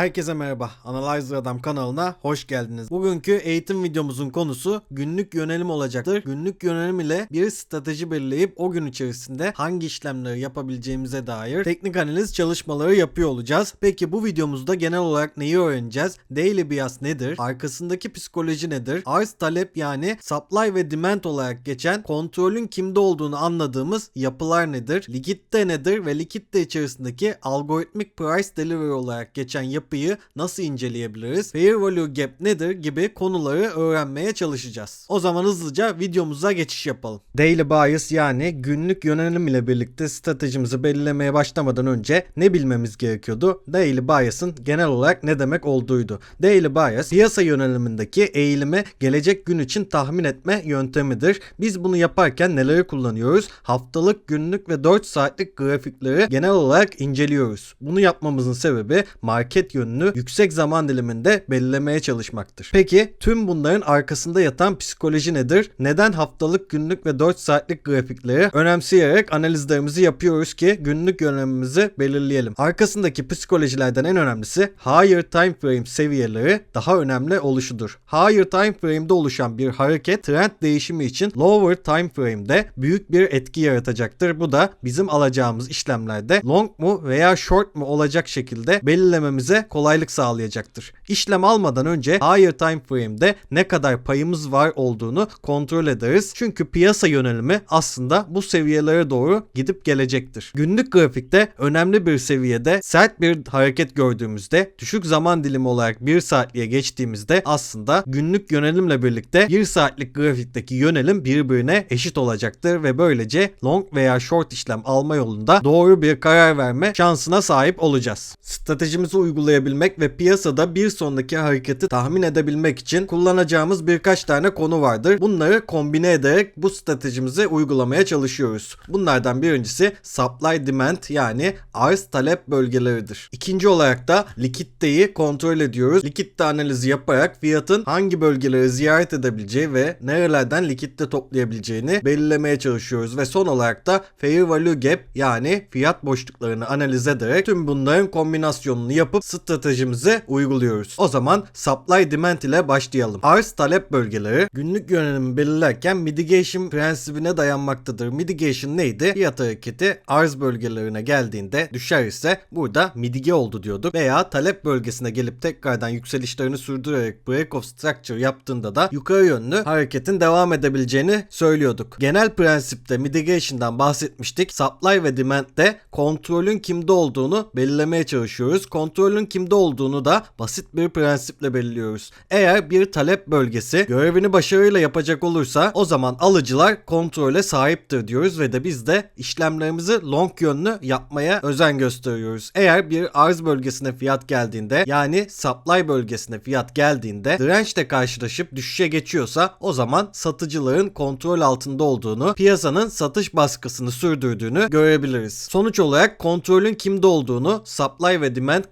Herkese merhaba. Analyzer Adam kanalına hoş geldiniz. Bugünkü eğitim videomuzun konusu günlük yönelim olacaktır. Günlük yönelim ile bir strateji belirleyip o gün içerisinde hangi işlemleri yapabileceğimize dair teknik analiz çalışmaları yapıyor olacağız. Peki bu videomuzda genel olarak neyi öğreneceğiz? Daily bias nedir? Arkasındaki psikoloji nedir? Arz talep yani supply ve demand olarak geçen kontrolün kimde olduğunu anladığımız yapılar nedir? Likitte nedir ve likitte içerisindeki algoritmik price delivery olarak geçen yapıyı nasıl inceleyebiliriz? Fair value gap nedir gibi konuları öğrenmeye çalışacağız. O zaman hızlıca videomuza geçiş yapalım. Daily bias yani günlük yönelim ile birlikte stratejimizi belirlemeye başlamadan önce ne bilmemiz gerekiyordu? Daily bias'ın genel olarak ne demek olduğuydu. Daily bias piyasa yönelimindeki eğilimi gelecek gün için tahmin etme yöntemidir. Biz bunu yaparken neleri kullanıyoruz? Haftalık, günlük ve 4 saatlik grafikleri genel olarak inceliyoruz. Bunu yapmamızın sebebi market yönünü yüksek zaman diliminde belirlemeye çalışmaktır. Peki tüm bunların arkasında yatan psikoloji nedir? Neden haftalık, günlük ve 4 saatlik grafikleri önemseyerek analizlerimizi yapıyoruz ki günlük yönelimimizi belirleyelim? Arkasındaki psikolojilerden en önemlisi higher time frame seviyeleri daha önemli oluşudur. Higher time frame'de oluşan bir hareket trend değişimi için lower time frame'de büyük bir etki yaratacaktır. Bu da bizim alacağımız işlemlerde long mu veya short mu olacak şekilde belirlememize kolaylık sağlayacaktır. İşlem almadan önce higher time frame'de ne kadar payımız var olduğunu kontrol ederiz. Çünkü piyasa yönelimi aslında bu seviyelere doğru gidip gelecektir. Günlük grafikte önemli bir seviyede sert bir hareket gördüğümüzde düşük zaman dilimi olarak 1 saatliğe geçtiğimizde aslında günlük yönelimle birlikte 1 saatlik grafikteki yönelim birbirine eşit olacaktır ve böylece long veya short işlem alma yolunda doğru bir karar verme şansına sahip olacağız. Stratejimizi uygulayabilmek ve piyasada bir sonraki hareketi tahmin edebilmek için kullanacağımız birkaç tane konu vardır. Bunları kombine ederek bu stratejimizi uygulamaya çalışıyoruz. Bunlardan birincisi supply demand yani arz talep bölgeleridir. İkinci olarak da likiditeyi kontrol ediyoruz. Likitte analizi yaparak fiyatın hangi bölgeleri ziyaret edebileceği ve nerelerden likitte toplayabileceğini belirlemeye çalışıyoruz ve son olarak da fair value gap yani fiyat boşluklarını analiz ederek tüm bunların kombinasyonunu yapıp stratejimizi uyguluyoruz. O zaman supply demand ile başlayalım. Arz talep bölgeleri günlük yönelimi belirlerken mitigation prensibine dayanmaktadır. Mitigation neydi? Fiyat hareketi arz bölgelerine geldiğinde düşer ise burada mitige oldu diyorduk veya talep bölgesine gelip tekrardan yükselişlerini sürdürerek break of structure yaptığında da yukarı yönlü hareketin devam edebileceğini söylüyorduk. Genel prensipte mitigation'dan bahsetmiştik. Supply ve demand'de kontrolün kimde olduğunu belirlemeye çalışıyoruz. Kontrolün kimde olduğunu da basit bir prensiple belirliyoruz. Eğer bir talep bölgesi görevini başarıyla yapacak olursa o zaman alıcılar kontrole sahiptir diyoruz ve de biz de işlemlerimizi long yönlü yapmaya özen gösteriyoruz. Eğer bir arz bölgesine fiyat geldiğinde yani supply bölgesine fiyat geldiğinde dirençle karşılaşıp düşüşe geçiyorsa o zaman satıcıların kontrol altında olduğunu, piyasanın satış baskısını sürdürdüğünü görebiliriz. Sonuç olarak kontrolün kimde olduğunu supply ve demand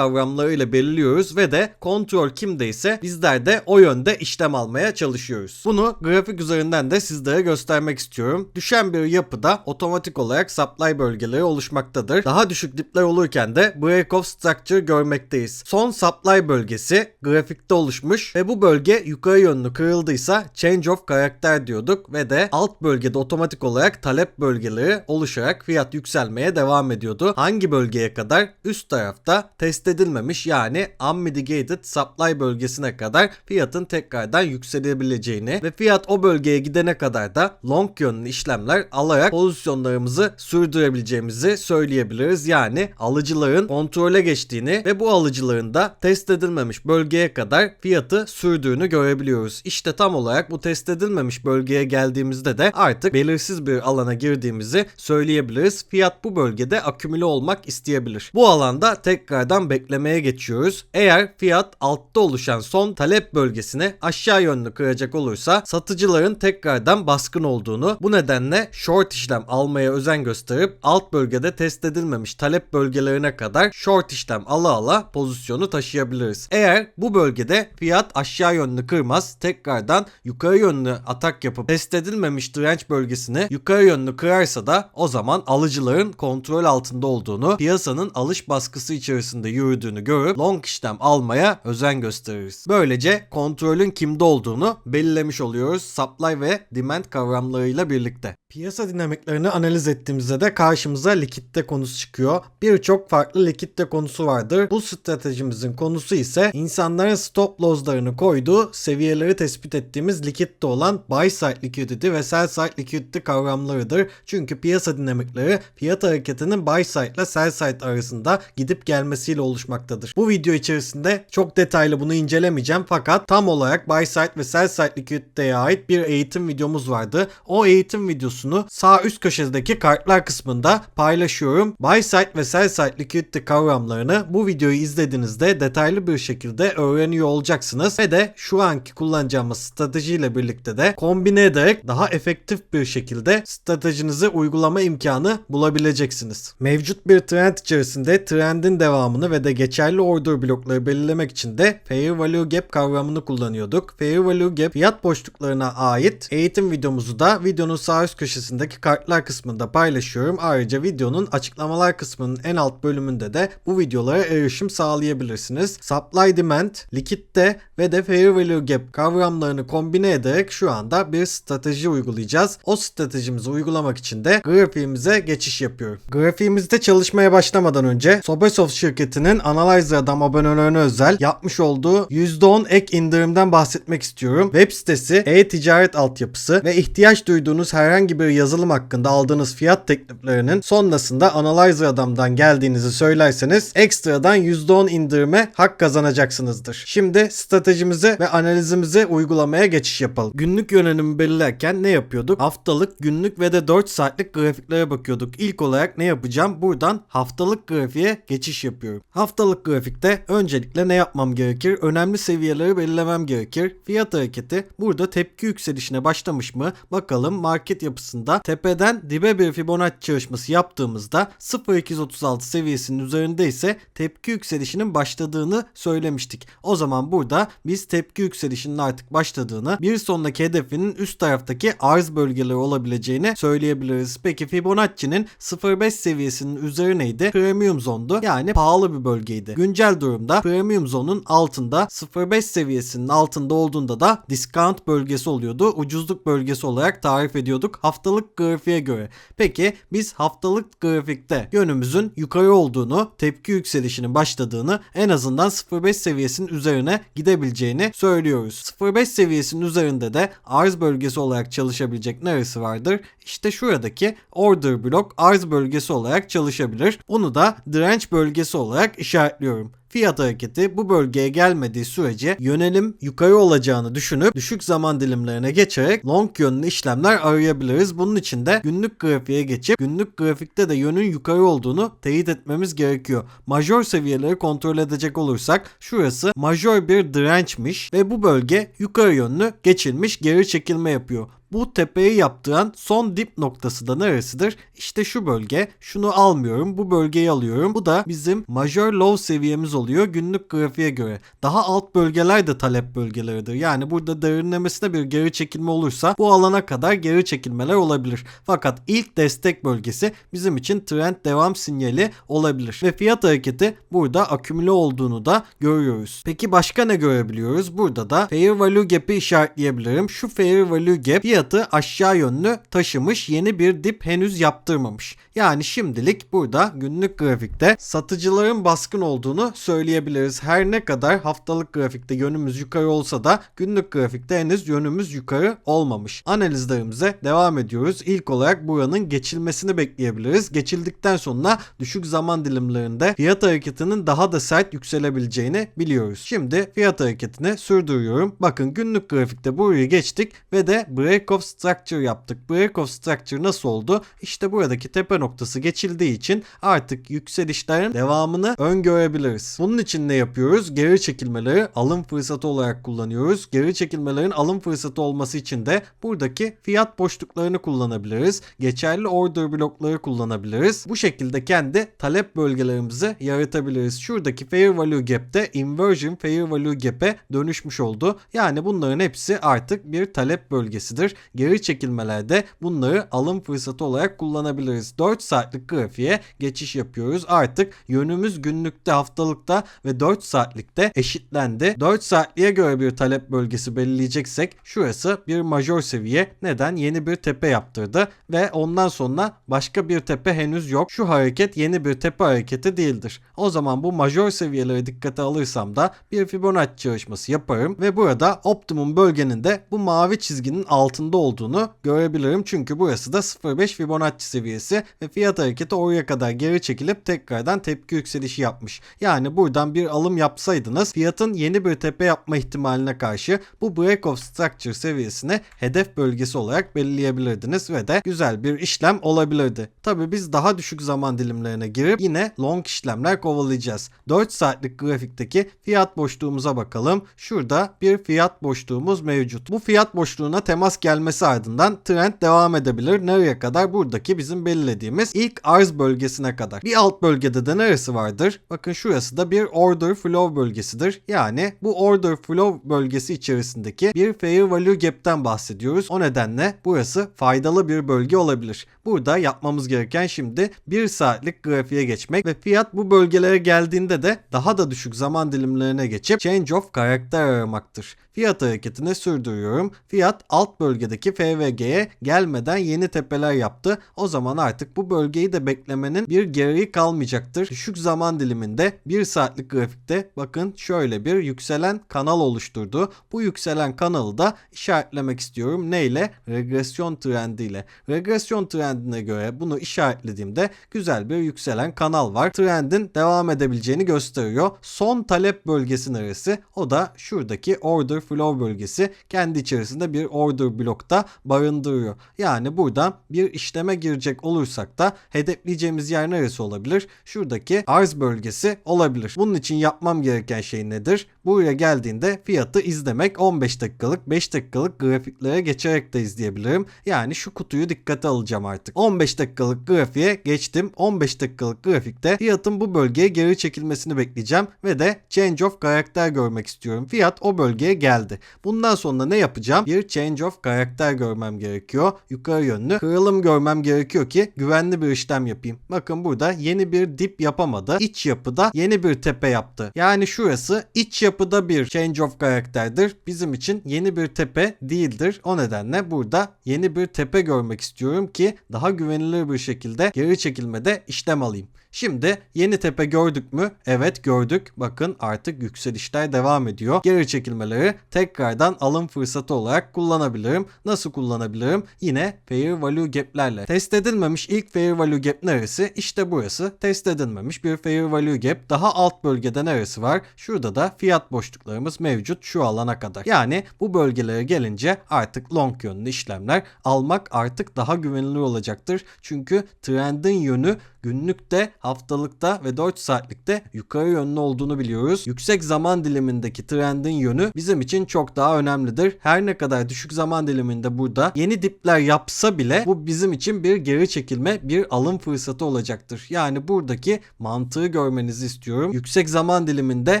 kavramlarıyla belirliyoruz ve de kontrol kimdeyse bizler de o yönde işlem almaya çalışıyoruz. Bunu grafik üzerinden de sizlere göstermek istiyorum. Düşen bir yapıda otomatik olarak supply bölgeleri oluşmaktadır. Daha düşük dipler olurken de break of structure görmekteyiz. Son supply bölgesi grafikte oluşmuş ve bu bölge yukarı yönlü kırıldıysa change of karakter diyorduk ve de alt bölgede otomatik olarak talep bölgeleri oluşarak fiyat yükselmeye devam ediyordu. Hangi bölgeye kadar? Üst tarafta test edilmemiş yani unmitigated supply bölgesine kadar fiyatın tekrardan yükselebileceğini ve fiyat o bölgeye gidene kadar da long yönlü işlemler alarak pozisyonlarımızı sürdürebileceğimizi söyleyebiliriz. Yani alıcıların kontrole geçtiğini ve bu alıcıların da test edilmemiş bölgeye kadar fiyatı sürdüğünü görebiliyoruz. İşte tam olarak bu test edilmemiş bölgeye geldiğimizde de artık belirsiz bir alana girdiğimizi söyleyebiliriz. Fiyat bu bölgede akümüle olmak isteyebilir. Bu alanda tekrardan beklemeye geçiyoruz. Eğer fiyat altta oluşan son talep bölgesini aşağı yönlü kıracak olursa satıcıların tekrardan baskın olduğunu bu nedenle short işlem almaya özen gösterip alt bölgede test edilmemiş talep bölgelerine kadar short işlem ala ala pozisyonu taşıyabiliriz. Eğer bu bölgede fiyat aşağı yönlü kırmaz tekrardan yukarı yönlü atak yapıp test edilmemiş direnç bölgesini yukarı yönlü kırarsa da o zaman alıcıların kontrol altında olduğunu, piyasanın alış baskısı içerisinde yürüdüğünü görüp long işlem almaya özen gösteririz. Böylece kontrolün kimde olduğunu belirlemiş oluyoruz supply ve demand kavramlarıyla birlikte. Piyasa dinamiklerini analiz ettiğimizde de karşımıza likitte konusu çıkıyor. Birçok farklı likitte konusu vardır. Bu stratejimizin konusu ise insanların stop loss'larını koyduğu seviyeleri tespit ettiğimiz likitte olan buy side liquidity ve sell side liquidity kavramlarıdır. Çünkü piyasa dinamikleri fiyat hareketinin buy side ile sell side arasında gidip gelmesiyle oluşmaktadır. Bu video içerisinde çok detaylı bunu incelemeyeceğim fakat tam olarak buy side ve sell side liquidity'ye ait bir eğitim videomuz vardı. O eğitim videosunu sağ üst köşedeki kartlar kısmında paylaşıyorum. Buy side ve sell side liquidity kavramlarını bu videoyu izlediğinizde detaylı bir şekilde öğreniyor olacaksınız ve de şu anki kullanacağımız stratejiyle birlikte de kombine ederek daha efektif bir şekilde stratejinizi uygulama imkanı bulabileceksiniz. Mevcut bir trend içerisinde trendin devamını ve de geçerli order blokları belirlemek için de Fair Value Gap kavramını kullanıyorduk. Fair Value Gap fiyat boşluklarına ait eğitim videomuzu da videonun sağ üst köşesindeki kartlar kısmında paylaşıyorum. Ayrıca videonun açıklamalar kısmının en alt bölümünde de bu videolara erişim sağlayabilirsiniz. Supply Demand, likitte ve de Fair Value Gap kavramlarını kombine ederek şu anda bir strateji uygulayacağız. O stratejimizi uygulamak için de grafiğimize geçiş yapıyorum. Grafiğimizde çalışmaya başlamadan önce Sobesoft şirketinin Analyzer Adam abonelerine özel yapmış olduğu %10 ek indirimden bahsetmek istiyorum. Web sitesi, e-ticaret altyapısı ve ihtiyaç duyduğunuz herhangi bir yazılım hakkında aldığınız fiyat tekliflerinin sonrasında Analyzer Adam'dan geldiğinizi söylerseniz ekstradan %10 indirime hak kazanacaksınızdır. Şimdi stratejimizi ve analizimizi uygulamaya geçiş yapalım. Günlük yönelimi belirlerken ne yapıyorduk? Haftalık, günlük ve de 4 saatlik grafiklere bakıyorduk. İlk olarak ne yapacağım? Buradan haftalık grafiğe geçiş yapıyorum. Haftalık grafikte öncelikle ne yapmam gerekir? Önemli seviyeleri belirlemem gerekir. Fiyat hareketi burada tepki yükselişine başlamış mı? Bakalım market yapısında tepeden dibe bir Fibonacci çalışması yaptığımızda 0236 seviyesinin üzerinde ise tepki yükselişinin başladığını söylemiştik. O zaman burada biz tepki yükselişinin artık başladığını, bir sonraki hedefinin üst taraftaki arz bölgeleri olabileceğini söyleyebiliriz. Peki Fibonacci'nin 0.5 seviyesinin üzerineydi. Premium zondu. Yani pahalı bir bölgeydi. Güncel durumda premium zonun altında 0.5 seviyesinin altında olduğunda da discount bölgesi oluyordu. Ucuzluk bölgesi olarak tarif ediyorduk haftalık grafiğe göre. Peki biz haftalık grafikte yönümüzün yukarı olduğunu, tepki yükselişinin başladığını, en azından 0.5 seviyesinin üzerine gidebileceğini söylüyoruz. 0.5 seviyesinin üzerinde de arz bölgesi olarak çalışabilecek neresi vardır? İşte şuradaki order blok arz bölgesi olarak çalışabilir. Bunu da direnç bölgesi olarak işaretliyorum. Fiyat hareketi bu bölgeye gelmediği sürece yönelim yukarı olacağını düşünüp düşük zaman dilimlerine geçerek long yönlü işlemler arayabiliriz. Bunun için de günlük grafiğe geçip günlük grafikte de yönün yukarı olduğunu teyit etmemiz gerekiyor. Majör seviyeleri kontrol edecek olursak şurası majör bir dirençmiş ve bu bölge yukarı yönlü geçilmiş geri çekilme yapıyor. Bu tepeyi yaptıran son dip noktası da neresidir? İşte şu bölge. Şunu almıyorum. Bu bölgeyi alıyorum. Bu da bizim major low seviyemiz oluyor günlük grafiğe göre. Daha alt bölgeler de talep bölgeleridir. Yani burada derinlemesine bir geri çekilme olursa bu alana kadar geri çekilmeler olabilir. Fakat ilk destek bölgesi bizim için trend devam sinyali olabilir. Ve fiyat hareketi burada akümüle olduğunu da görüyoruz. Peki başka ne görebiliyoruz? Burada da fair value gap'i işaretleyebilirim. Şu fair value gap fiyat fiyatı aşağı yönlü taşımış yeni bir dip henüz yaptırmamış. Yani şimdilik burada günlük grafikte satıcıların baskın olduğunu söyleyebiliriz. Her ne kadar haftalık grafikte yönümüz yukarı olsa da günlük grafikte henüz yönümüz yukarı olmamış. Analizlerimize devam ediyoruz. İlk olarak buranın geçilmesini bekleyebiliriz. Geçildikten sonra düşük zaman dilimlerinde fiyat hareketinin daha da sert yükselebileceğini biliyoruz. Şimdi fiyat hareketini sürdürüyorum. Bakın günlük grafikte burayı geçtik ve de break of structure yaptık. Break of structure nasıl oldu? İşte buradaki tepe noktası geçildiği için artık yükselişlerin devamını öngörebiliriz. Bunun için ne yapıyoruz? Geri çekilmeleri alım fırsatı olarak kullanıyoruz. Geri çekilmelerin alım fırsatı olması için de buradaki fiyat boşluklarını kullanabiliriz. Geçerli order blokları kullanabiliriz. Bu şekilde kendi talep bölgelerimizi yaratabiliriz. Şuradaki fair value gap'te inversion fair value gap'e dönüşmüş oldu. Yani bunların hepsi artık bir talep bölgesidir. Geri çekilmelerde bunları alım fırsatı olarak kullanabiliriz. 4 saatlik grafiğe geçiş yapıyoruz. Artık yönümüz günlükte, haftalıkta ve 4 saatlikte eşitlendi. 4 saatliğe göre bir talep bölgesi belirleyeceksek şurası bir majör seviye. Neden? Yeni bir tepe yaptırdı ve ondan sonra başka bir tepe henüz yok. Şu hareket yeni bir tepe hareketi değildir. O zaman bu majör seviyeleri dikkate alırsam da bir Fibonacci çalışması yaparım ve burada optimum bölgenin de bu mavi çizginin altında olduğunu görebilirim. Çünkü burası da 0.5 Fibonacci seviyesi ve fiyat hareketi oraya kadar geri çekilip tekrardan tepki yükselişi yapmış. Yani buradan bir alım yapsaydınız fiyatın yeni bir tepe yapma ihtimaline karşı bu break of structure seviyesini hedef bölgesi olarak belirleyebilirdiniz ve de güzel bir işlem olabilirdi. Tabi biz daha düşük zaman dilimlerine girip yine long işlemler kovalayacağız. 4 saatlik grafikteki fiyat boşluğumuza bakalım. Şurada bir fiyat boşluğumuz mevcut. Bu fiyat boşluğuna temas gelmesi ardından trend devam edebilir. Nereye kadar? Buradaki bizim belirlediğimiz ilk arz bölgesine kadar. Bir alt bölgede de neresi vardır? Bakın şurası da bir order flow bölgesidir. Yani bu order flow bölgesi içerisindeki bir fair value gap'ten bahsediyoruz. O nedenle burası faydalı bir bölge olabilir. Burada yapmamız gereken şimdi 1 saatlik grafiğe geçmek ve fiyat bu bölgelere geldiğinde de daha da düşük zaman dilimlerine geçip change of karakter aramaktır. Fiyat hareketini sürdürüyorum. Fiyat alt bölgedeki FVG'ye gelmeden yeni tepeler yaptı. O zaman artık bu bölgeyi de beklemenin bir gereği kalmayacaktır. Düşük zaman diliminde 1 saatlik grafikte bakın şöyle bir yükselen kanal oluşturdu. Bu yükselen kanalı da işaretlemek istiyorum. Neyle? Regresyon trendiyle. Regresyon trendine göre bunu işaretlediğimde güzel bir yükselen kanal var. Trendin devam edebileceğini gösteriyor. Son talep bölgesi neresi? O da şuradaki order flow bölgesi kendi içerisinde bir order blokta barındırıyor. Yani buradan bir işleme girecek olursak da hedefleyeceğimiz yer neresi olabilir? Şuradaki arz bölgesi olabilir. Bunun için yapmam gereken şey nedir? Buraya geldiğinde fiyatı izlemek 15 dakikalık 5 dakikalık grafiklere geçerek de izleyebilirim. Yani şu kutuyu dikkate alacağım artık. 15 dakikalık grafiğe geçtim. 15 dakikalık grafikte fiyatın bu bölgeye geri çekilmesini bekleyeceğim ve de change of karakter görmek istiyorum. Fiyat o bölgeye geldi. Bundan sonra ne yapacağım? Bir change of karakter görmem gerekiyor. Yukarı yönlü kırılım görmem gerekiyor ki güvenli bir işlem yapayım. Bakın burada yeni bir dip yapamadı. İç yapıda yeni bir tepe yaptı. Yani şurası iç yapıda bir change of karakterdir. Bizim için yeni bir tepe değildir. O nedenle burada yeni bir tepe görmek istiyorum ki daha güvenilir bir şekilde geri çekilmede işlem alayım. Şimdi yeni tepe gördük mü? Evet gördük. Bakın artık yükselişler devam ediyor. Geri çekilmeleri tekrardan alım fırsatı olarak kullanabilirim. Nasıl kullanabilirim? Yine fair value gap'lerle. Test edilmemiş ilk fair value gap neresi? İşte burası. Test edilmemiş bir fair value gap. Daha alt bölgede neresi var? Şurada da fiyat boşluklarımız mevcut şu alana kadar. Yani bu bölgelere gelince artık long yönlü işlemler almak artık daha güvenilir olacaktır. Çünkü trendin yönü günlükte, haftalıkta ve 4 saatlikte yukarı yönlü olduğunu biliyoruz. Yüksek zaman dilimindeki trendin yönü bizim için çok daha önemlidir. Her ne kadar düşük zaman diliminde burada yeni dipler yapsa bile bu bizim için bir geri çekilme, bir alım fırsatı olacaktır. Yani buradaki mantığı görmenizi istiyorum. Yüksek zaman diliminde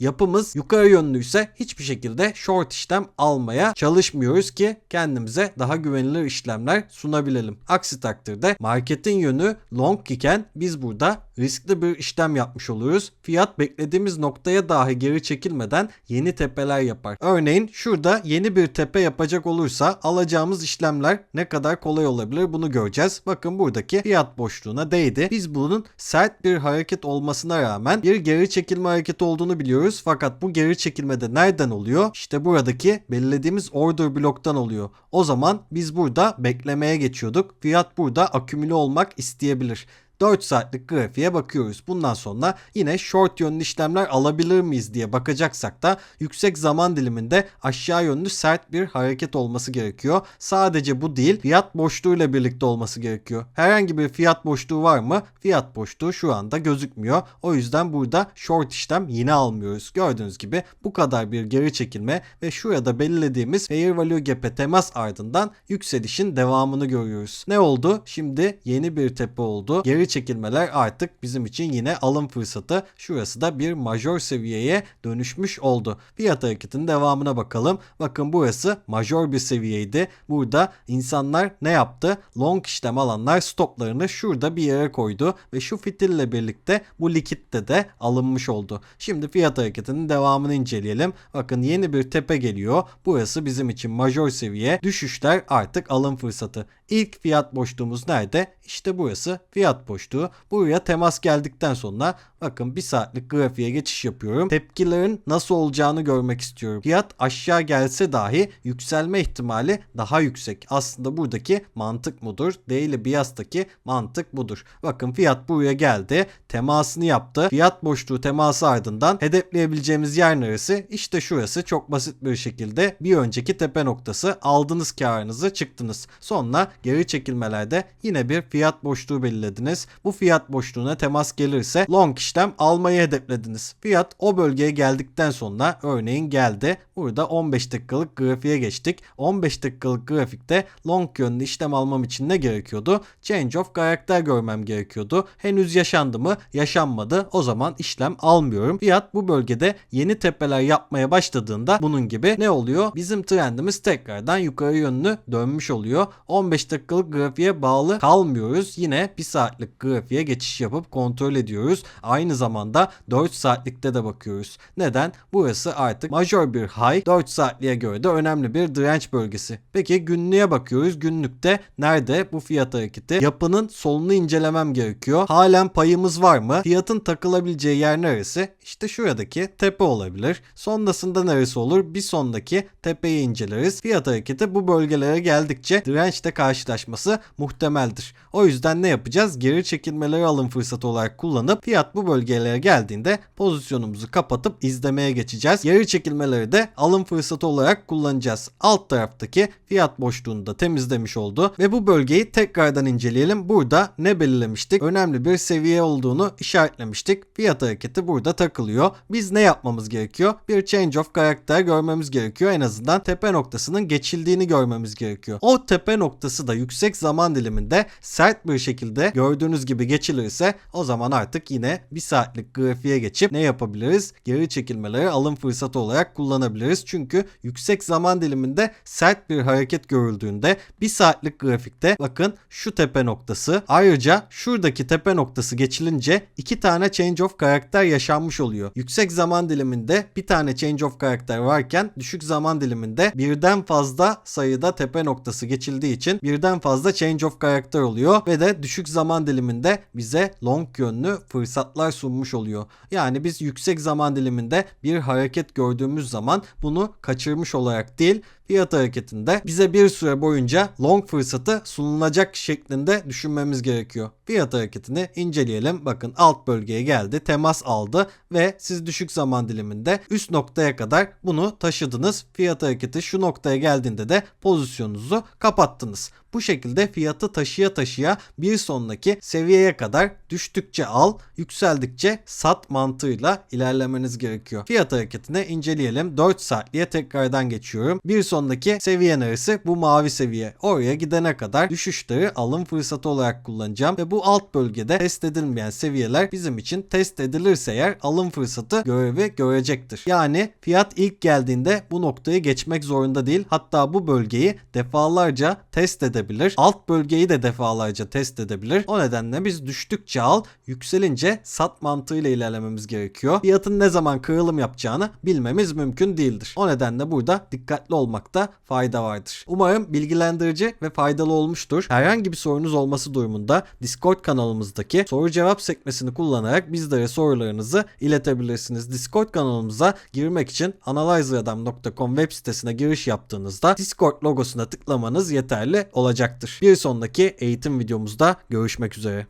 yapımız yukarı yönlüyse hiçbir şekilde short işlem almaya çalışmıyoruz ki kendimize daha güvenilir işlemler sunabilelim. Aksi takdirde marketin yönü long iken biz burada riskli bir işlem yapmış oluyoruz. Fiyat beklediğimiz noktaya dahi geri çekilmeden yeni tepeler yapar. Örneğin şurada yeni bir tepe yapacak olursa alacağımız işlemler ne kadar kolay olabilir bunu göreceğiz. Bakın buradaki fiyat boşluğuna değdi. Biz bunun sert bir hareket olmasına rağmen bir geri çekilme hareketi olduğunu biliyoruz. Fakat bu geri çekilmede nereden oluyor? İşte buradaki belirlediğimiz order bloktan oluyor. O zaman biz burada beklemeye geçiyorduk. Fiyat burada akümüle olmak isteyebilir. 4 saatlik grafiğe bakıyoruz. Bundan sonra yine short yönlü işlemler alabilir miyiz diye bakacaksak da yüksek zaman diliminde aşağı yönlü sert bir hareket olması gerekiyor. Sadece bu değil fiyat boşluğuyla birlikte olması gerekiyor. Herhangi bir fiyat boşluğu var mı? Fiyat boşluğu şu anda gözükmüyor. O yüzden burada short işlem yine almıyoruz. Gördüğünüz gibi bu kadar bir geri çekilme ve şurada belirlediğimiz fair value gap'e temas ardından yükselişin devamını görüyoruz. Ne oldu? Şimdi yeni bir tepe oldu. Geri çekilmeler artık bizim için yine alım fırsatı. Şurası da bir major seviyeye dönüşmüş oldu. Fiyat hareketinin devamına bakalım. Bakın burası major bir seviyeydi. Burada insanlar ne yaptı? Long işlem alanlar stoplarını şurada bir yere koydu ve şu fitille birlikte bu likitte de alınmış oldu. Şimdi fiyat hareketinin devamını inceleyelim. Bakın yeni bir tepe geliyor. Burası bizim için major seviye. Düşüşler artık alım fırsatı. İlk fiyat boşluğumuz nerede? İşte burası fiyat boşluğu. Buraya temas geldikten sonra bakın bir saatlik grafiğe geçiş yapıyorum. Tepkilerin nasıl olacağını görmek istiyorum. Fiyat aşağı gelse dahi yükselme ihtimali daha yüksek. Aslında buradaki mantık budur. Daily Bias'taki mantık budur. Bakın fiyat buraya geldi. Temasını yaptı. Fiyat boşluğu teması ardından hedefleyebileceğimiz yer neresi? İşte şurası çok basit bir şekilde bir önceki tepe noktası. Aldınız karınızı çıktınız. Sonra geri çekilmelerde yine bir fiyat boşluğu belirlediniz. Bu fiyat boşluğuna temas gelirse long işlem almayı hedeflediniz. Fiyat o bölgeye geldikten sonra örneğin geldi. Burada 15 dakikalık grafiğe geçtik. 15 dakikalık grafikte long yönlü işlem almam için ne gerekiyordu? Change of karakter görmem gerekiyordu. Henüz yaşandı mı? Yaşanmadı. O zaman işlem almıyorum. Fiyat bu bölgede yeni tepeler yapmaya başladığında bunun gibi ne oluyor? Bizim trendimiz tekrardan yukarı yönlü dönmüş oluyor. 15 dakikalık grafiğe bağlı kalmıyoruz. Yine 1 saatlik grafiğe geçiş yapıp kontrol ediyoruz. Aynı zamanda 4 saatlikte de bakıyoruz. Neden? Burası artık major bir high. 4 saatliğe göre de önemli bir direnç bölgesi. Peki günlüğe bakıyoruz. Günlükte nerede bu fiyat hareketi? Yapının solunu incelemem gerekiyor. Halen payımız var mı? Fiyatın takılabileceği yer neresi? İşte şuradaki tepe olabilir. Sonrasında neresi olur? Bir sondaki tepeyi inceleriz. Fiyat hareketi bu bölgelere geldikçe dirençle karşılaşması muhtemeldir. O yüzden ne yapacağız? Geri çekilmeleri alım fırsatı olarak kullanıp fiyat bu bölgelere geldiğinde pozisyonumuzu kapatıp izlemeye geçeceğiz. Geri çekilmeleri de alım fırsatı olarak kullanacağız. Alt taraftaki fiyat boşluğunu da temizlemiş oldu ve bu bölgeyi tekrardan inceleyelim. Burada ne belirlemiştik? Önemli bir seviye olduğunu işaretlemiştik. Fiyat hareketi burada takılıyor. Biz ne yapmamız gerekiyor? Bir change of karakter görmemiz gerekiyor. En azından tepe noktasının geçildiğini görmemiz gerekiyor. O tepe noktası da yüksek zaman diliminde sert bir şekilde gördüğünüz gibi geçilirse o zaman artık yine bir saatlik grafiğe geçip ne yapabiliriz? Geri çekilmeleri alım fırsatı olarak kullanabiliriz. Çünkü yüksek zaman diliminde sert bir hareket görüldüğünde bir saatlik grafikte bakın şu tepe noktası ayrıca şuradaki tepe noktası geçilince iki tane change of karakter yaşanmış oluyor. Yüksek zaman diliminde bir tane change of karakter varken düşük zaman diliminde birden fazla sayıda tepe noktası geçildiği için birden fazla change of karakter oluyor ve de düşük zaman diliminde bize long yönlü fırsatlar sunmuş oluyor. Yani biz yüksek zaman diliminde bir hareket gördüğümüz zaman bunu kaçırmış olarak değil fiyat hareketinde bize bir süre boyunca long fırsatı sunulacak şeklinde düşünmemiz gerekiyor. Fiyat hareketini inceleyelim. Bakın alt bölgeye geldi, temas aldı ve siz düşük zaman diliminde üst noktaya kadar bunu taşıdınız. Fiyat hareketi şu noktaya geldiğinde de pozisyonunuzu kapattınız. Bu şekilde fiyatı taşıya taşıya bir sonraki seviyeye kadar düştükçe al, yükseldikçe sat mantığıyla ilerlemeniz gerekiyor. Fiyat hareketini inceleyelim. 4 saatliğe tekrardan geçiyorum. Bir sonraki seviye neresi? Bu mavi seviye. Oraya gidene kadar düşüşleri alım fırsatı olarak kullanacağım ve bu alt bölgede test edilmeyen seviyeler bizim için test edilirse eğer alım fırsatı görevi görecektir. Yani fiyat ilk geldiğinde bu noktayı geçmek zorunda değil. Hatta bu bölgeyi defalarca test edebilir. Alt bölgeyi de defalarca test edebilir. O nedenle biz düştükçe al, yükselince sat mantığıyla ilerlememiz gerekiyor. Fiyatın ne zaman kırılım yapacağını bilmemiz mümkün değildir. O nedenle burada dikkatli olmakta fayda vardır. Umarım bilgilendirici ve faydalı olmuştur. Herhangi bir sorunuz olması durumunda Discord kanalımızdaki soru cevap sekmesini kullanarak bizlere sorularınızı iletebilirsiniz. Discord kanalımıza girmek için analyzeradam.com web sitesine giriş yaptığınızda Discord logosuna tıklamanız yeterli olacaktır. Bir sonraki eğitim videomuzda görüşmek üzere.